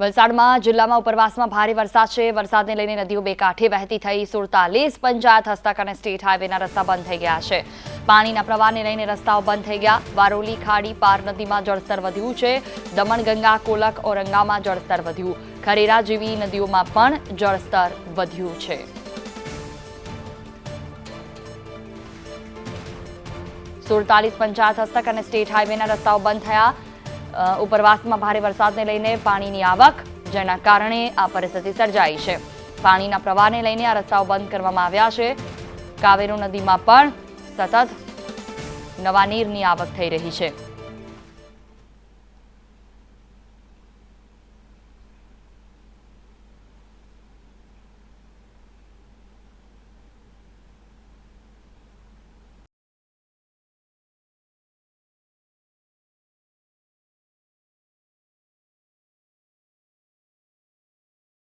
વલસાડમાં જિલ્લામાં ઉપરવાસમાં ભારે વરસાદ છે. વરસાદને લઈને નદીઓ બે કાંઠે વહેતી થઈ. સુડતાલીસ પંચાયત, હસ્તક અને સ્ટેટ હાઈવેના રસ્તા બંધ થઈ ગયા છે. પાણીના પ્રવાહને લઈને રસ્તાઓ બંધ થઈ ગયા. વારોલી, ખાડી, પાર નદીમાં જળસ્તર વધ્યું છે. દમણગંગા કોલક ઓરંગામાં જળસ્તર વધ્યું. ખરેરા જેવી નદીઓમાં પણ જળસ્તર વધ્યું છે. સુડતાલીસ પંચાયત, હસ્તક અને સ્ટેટ હાઈવેના રસ્તાઓ બંધ થયા. ઉપરવાસમાં ભારે વરસાદને લઈને પાણીની આવક, જેના કારણે આ પરિસ્થિતિ સર્જાઈ છે. પાણીના પ્રવાહને લઈને આ રસ્તાઓ બંધ કરવામાં આવ્યા છે. કાવેરી નદીમાં પણ સતત નવા નીરની આવક થઈ રહી છે.